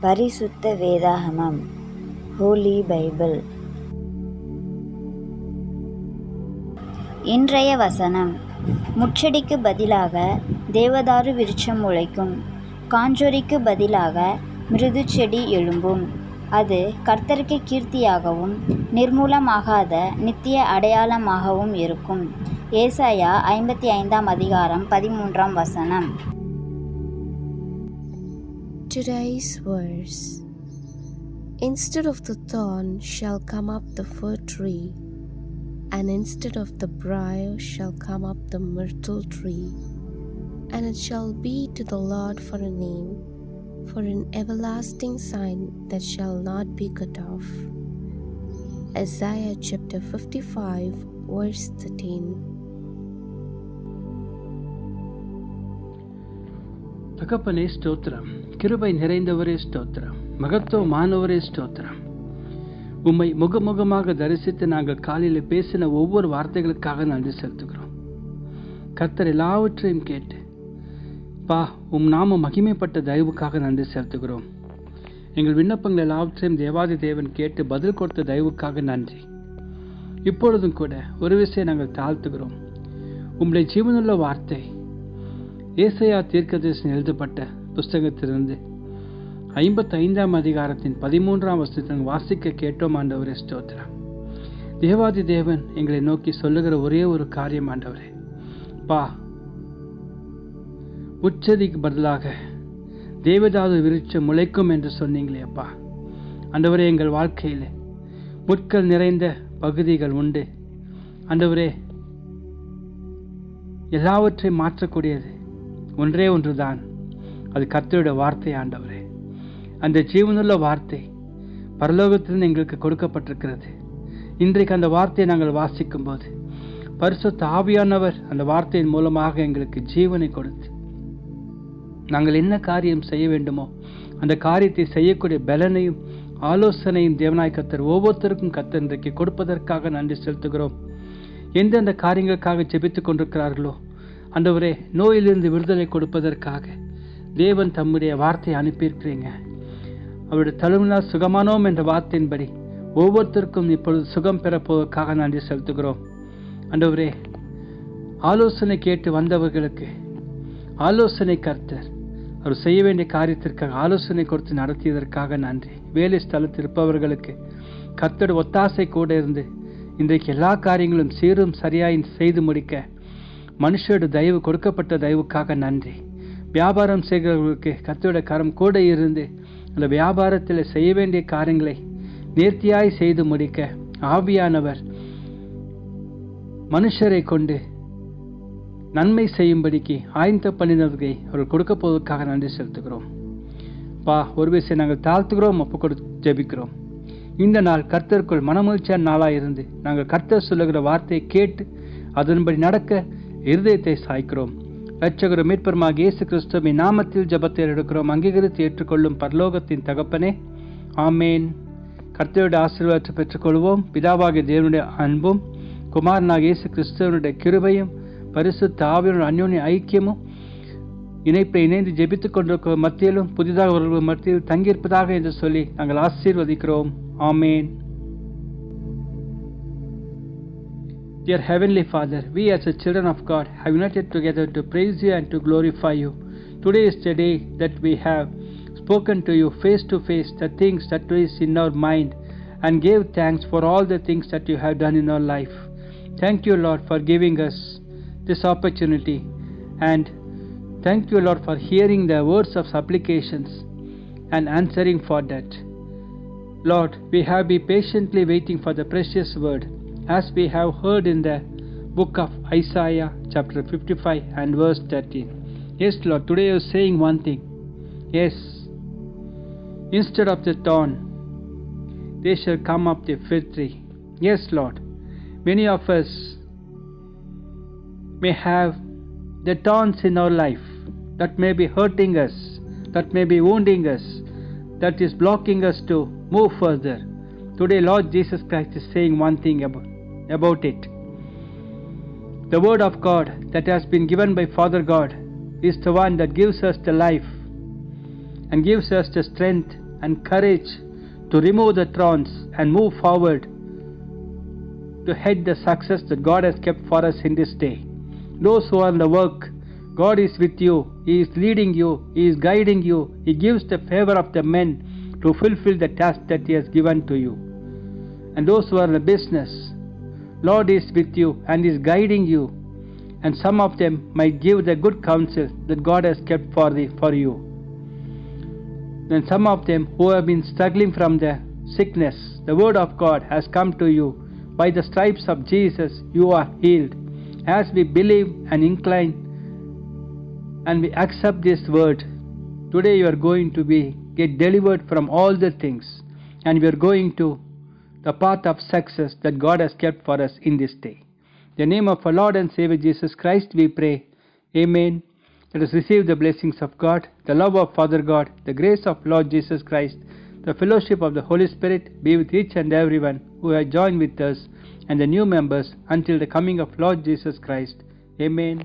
பரிசுத்த வேதாகமம் ஹோலி பைபிள் இன்றைய வசனம் முச்சடிக்கு பதிலாக தேவதாரு விருட்சம் முளைக்கும் காஞ்சொரிக்கு பதிலாக மிருது செடி எழும்பும். அது கர்த்தருக்கு கீர்த்தியாகவும் நிர்மூலமாகாத நித்திய அடையாளமாகவும் இருக்கும். ஏசாயா ஐம்பத்தி ஐந்தாம் அதிகாரம் பதிமூன்றாம் வசனம். Today's verse Instead of the thorn shall come up the fir tree, and instead of the briar shall come up the myrtle tree, and it shall be to the Lord for a name, for an everlasting sign that shall not be cut off. Isaiah chapter 55, verse 13. தகப்பனே ஸ்தோத்திரம். கிருபை நிறைந்தவரே ஸ்தோத்திரம். மகத்துவமானவரே ஸ்தோத்திரம். உம்மை முகமுகமாக தரிசித்து நாங்கள் காலையில் பேசின ஒவ்வொரு வார்த்தைகளுக்காக நன்றி செலுத்துகிறோம். கர்த்தர் எல்லாவற்றையும் கேட்டு பா உம் நாம மகிமைப்பட்ட தயவுக்காக நன்றி செலுத்துகிறோம். எங்கள் விண்ணப்பங்கள் எல்லாவற்றையும் தேவாதி தேவன் கேட்டு பதில் கொடுத்த தயவுக்காக நன்றி. இப்பொழுதும் கூட ஒரு விஷயம் நாங்கள் தாழ்த்துகிறோம். உம்முடைய ஜீவனுள்ள வார்த்தை ஏசையா தீர்க்கதரிசன் எழுதப்பட்ட புஸ்தகத்திலிருந்து ஐம்பத்தி ஐந்தாம் அதிகாரத்தின் பதிமூன்றாம் வசனத்தின் வாசிக்க கேட்டோம் ஆண்டவரே ஸ்தோத்திரம். தேவாதி தேவன் எங்களை நோக்கி சொல்லுகிற ஒரே ஒரு காரியம் ஆண்டவரே. பா உச்சதிக்கு பதிலாக தேவதாது விருட்சம் முளைக்கும் என்று சொன்னீங்களே அப்பா. அண்டவரே எங்கள் வாழ்க்கையில் முட்கள் நிறைந்த பகுதிகள் உண்டு. அண்டவரே எல்லாவற்றையும் மாற்றக்கூடியது ஒன்றே ஒன்றுதான். அது கர்த்தருடைய வார்த்தை ஆண்டவரே. அந்த ஜீவனுள்ள வார்த்தை பரலோகத்திலிருந்து எங்களுக்கு கொடுக்கப்பட்டிருக்கிறது. இன்றைக்கு அந்த வார்த்தையை நாங்கள் வாசிக்கும் போது பரிசு ஆவியானவர் அந்த வார்த்தையின் மூலமாக எங்களுக்கு ஜீவனை கொடுத்து நாங்கள் என்ன காரியம் செய்ய வேண்டுமோ அந்த காரியத்தை செய்யக்கூடிய பலனையும் ஆலோசனையும் தேவனாய் கத்தர் ஒவ்வொருத்தருக்கும் கத்தர் இன்றைக்கு கொடுப்பதற்காக நன்றி செலுத்துகிறோம். எந்தெந்த காரியங்களுக்காக ஜெபித்துக் கொண்டிருக்கிறார்களோ அந்தவரே நோயிலிருந்து விடுதலை கொடுப்பதற்காக தேவன் தம்முடைய வார்த்தையை அனுப்பியிருக்கிறீங்க. அவருடைய தழுவினால் சுகமானோம் என்ற வார்த்தையின்படி ஒவ்வொருத்தருக்கும் இப்பொழுது சுகம் பெறப்போவதற்காக நன்றி செலுத்துகிறோம். ஆண்டவரே ஆலோசனை கேட்டு வந்தவர்களுக்கு ஆலோசனை கர்த்தர் அவர் செய்ய வேண்டிய காரியத்திற்காக ஆலோசனை கொடுத்து நடத்தியதற்காக நன்றி. வேலை ஸ்தலத்தில் இருப்பவர்களுக்கு கர்த்தர் ஒத்தாசை கூட இருந்து இன்றைக்கு எல்லா காரியங்களும் சீரும் சரியாய் செய்து முடிக்க மனுஷோட தயவு கொடுக்கப்பட்ட தயவுக்காக நன்றி. வியாபாரம் செய்கிறவர்களுக்கு கத்தோட கரம் கூட இருந்து அந்த வியாபாரத்தில் செய்ய வேண்டிய காரியங்களை நேர்த்தியாய் செய்து முடிக்க ஆவியானவர் மனுஷரை கொண்டு நன்மை செய்யும்படிக்கு ஆய்ந்த பண்ணினவர்களை அவர் கொடுக்க போவதற்காக நன்றி செலுத்துகிறோம். பா ஒரு விஷயம் நாங்கள் தாழ்த்துகிறோம் ஒப்பு கொடு ஜெபிக்கிறோம். இந்த நாள் கர்த்தருக்குள் மனமகிழ்ச்சியான நாளாக இருந்து நாங்கள் கர்த்தர் சொல்லுகிற வார்த்தையை கேட்டு அதன்படி நடக்க இருதயத்தை சாய்க்கிறோம். இரட்சகர் மீட்பருமாக இயேசு கிறிஸ்துவின் நாமத்தில் ஜபத்தை எடுக்கிறோம் அங்கீகரித்து ஏற்றுக்கொள்ளும் பரலோகத்தின் தகப்பனே. ஆமேன். கர்த்தருடைய ஆசீர்வாதத்தை பெற்றுக்கொள்வோம். பிதாவாகிய தேவனுடைய அன்பும் குமாரனாக இயேசு கிறிஸ்துவனுடைய கிருபையும் பரிசுத்த ஆவியனுடைய அந்யோன்ய ஐக்கியமும் இணைப்பை இணைந்து ஜெபித்துக் கொண்டிருக்கிற மத்தியிலும் புதிதாக ஒரு மத்தியில் தங்கியிருப்பதாக என்று சொல்லி நாங்கள் ஆசீர்வதிக்கிறோம். ஆமேன். Dear Heavenly Father, we as the children of God have united together to praise you and to glorify you. Today is the day that we have spoken to you face to face the things that is in our mind and gave thanks for all the things that you have done in our life. Thank you, Lord, for giving us this opportunity and thank you, Lord, for hearing the words of supplications and answering for that. Lord, we have been patiently waiting for the precious word as we have heard in the book of Isaiah, chapter 55 and verse 13. Yes, Lord, today you are saying one thing. Yes, instead of the thorn, they shall come up the fig tree. Yes, Lord, many of us may have the thorns in our life that may be hurting us, that may be wounding us, that is blocking us to move further. Today, Lord Jesus Christ is saying one thing about, about it. The Word of God that has been given by Father God is the one that gives us the life and gives us the strength and courage to remove the thorns and move forward to head the success that God has kept for us in this day. Those who are in the work, God is with you, He is leading you, He is guiding you, He gives the favor of the men to fulfill the task that He has given to you. And those who are in the business, Lord is with you and is guiding you, and some of them might give the good counsel that God has kept for, the, for you. Then some of them who have been struggling from the sickness, the word of God has come to you. By the stripes of Jesus, you are healed. As we believe and incline and we accept this word, today you are going to be get delivered from all the things, and we are going to the path of success that God has kept for us in this day. In the name of our Lord and Savior Jesus Christ, we pray. Amen. Let us receive the blessings of God, the love of Father God, the grace of Lord Jesus Christ, the fellowship of the Holy Spirit be with each and everyone who has joined with us and the new members until the coming of Lord Jesus Christ. Amen